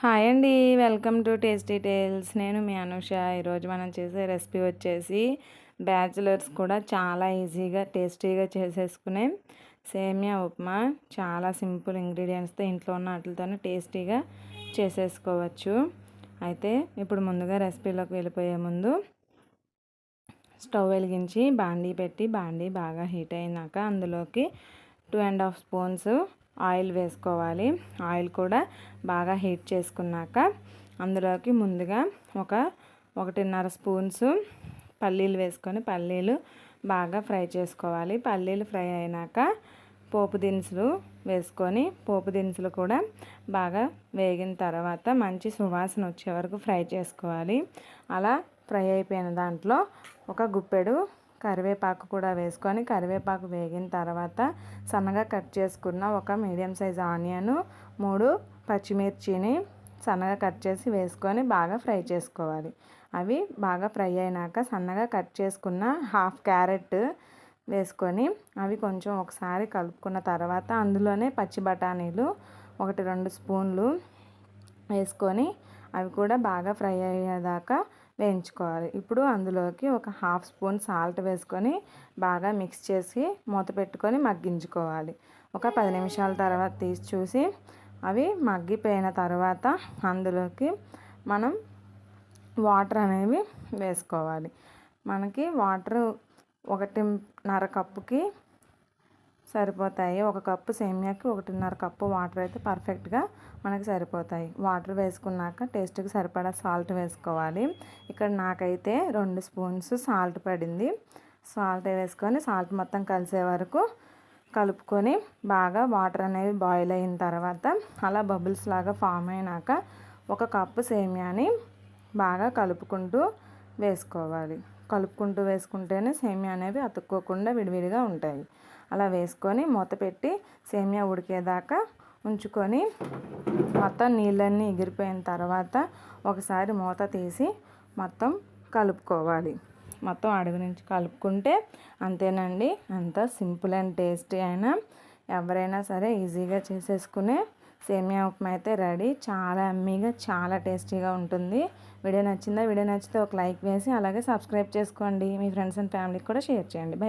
Hi అండి welcome to tasty tiles. నేను మీ అనుష. ఈరోజు మనం చేసే రెసిపీ వచ్చేసి బ్యాచులర్స్ కూడా చాలా ఈజీగా టేస్టీగా చేసేసుకునే సేమియా ఉప్మా. చాలా సింపుల్ ఇంగ్రీడియంట్స్తో ఇంట్లో ఉన్న వాటితోనే టేస్టీగా చేసేసుకోవచ్చు. అయితే ఇప్పుడు ముందుగా రెసిపీలోకి వెళ్ళిపోయే ముందు స్టవ్ వెలిగించి బాండీ పెట్టి బాండీ బాగా హీట్ అయినాక అందులోకి two and half spoons oil వేసుకోవాలి. ఆయిల్ కూడా బాగా హీట్ చేసుకున్నాక అందులోకి ముందుగా ఒక ఒకటిన్నర స్పూన్స్ పల్లీలు వేసుకొని పల్లీలు బాగా ఫ్రై చేసుకోవాలి. పల్లీలు ఫ్రై అయినాక పోపు దినుసులు వేసుకొని పోపు దినుసులు కూడా బాగా వేగిన తర్వాత మంచి సువాసన వచ్చే వరకు ఫ్రై చేసుకోవాలి. అలా ఫ్రై అయిపోయిన దాంట్లో ఒక గుప్పెడు కరివేపాకు కూడా వేసుకొని కరివేపాకు వేగిన తర్వాత సన్నగా కట్ చేసుకున్న ఒక మీడియం సైజ్ ఆనియను మూడు పచ్చిమిర్చిని సన్నగా కట్ చేసి వేసుకొని బాగా ఫ్రై చేసుకోవాలి. అవి బాగా ఫ్రై అయినాక సన్నగా కట్ చేసుకున్న హాఫ్ క్యారెట్ వేసుకొని అవి కొంచెం ఒకసారి కలుపుకున్న తర్వాత అందులోనే పచ్చి బఠానీలు ఒకటి రెండు స్పూన్లు వేసుకొని అవి కూడా బాగా ఫ్రై అయ్యేదాకా వేయించుకోవాలి. ఇప్పుడు అందులోకి ఒక హాఫ్ స్పూన్ సాల్ట్ వేసుకొని బాగా మిక్స్ చేసి మూత పెట్టుకొని మగ్గించుకోవాలి. ఒక పది నిమిషాల తర్వాత తీసి చూసి అవి మగ్గిపోయిన తర్వాత అందులోకి మనం వాటర్ అనేవి వేసుకోవాలి. మనకి వాటర్ ఒకటిన్నర కప్పుకి సరిపోతాయి. ఒక కప్పు సేమియాకి ఒకటిన్నర కప్పు వాటర్ అయితే పర్ఫెక్ట్గా మనకి సరిపోతాయి. వాటర్ వేసుకున్నాక టేస్ట్కి సరిపడా సాల్ట్ వేసుకోవాలి. ఇక్కడ నాకైతే రెండు స్పూన్స్ సాల్ట్ పడింది. సాల్ట్ వేసుకొని సాల్ట్ మొత్తం కలిసే వరకు కలుపుకొని బాగా వాటర్ అనేవి బాయిల్ అయిన తర్వాత అలా బబుల్స్ లాగా ఫామ్ అయినాక ఒక కప్పు సేమియాని బాగా కలుపుకుంటూ వేసుకోవాలి. కలుపుకుంటూ వేసుకుంటేనే సేమియా అనేవి అతుక్కోకుండా విడివిడిగా ఉంటాయి. అలా వేసుకొని మూత పెట్టి సేమియా ఉడికేదాకా ఉంచుకొని మొత్తం నీళ్ళన్నీ ఎగిరిపోయిన తర్వాత ఒకసారి మూత తీసి మొత్తం కలుపుకోవాలి. మొత్తం అడుగు నుంచి కలుపుకుంటే అంతేనండి. అంత సింపుల్ అండ్ టేస్టీ అయినా ఎవరైనా సరే ఈజీగా చేసేసుకునే సేమియా ఉప్మా అయితే రెడీ. చాలా అమ్మీగా చాలా టేస్టీగా ఉంటుంది. వీడియో నచ్చిందా? వీడియో నచ్చితే ఒక లైక్ వేసి అలాగే సబ్స్క్రైబ్ చేసుకోండి. మీ ఫ్రెండ్స్ అండ్ ఫ్యామిలీకి కూడా షేర్ చేయండి.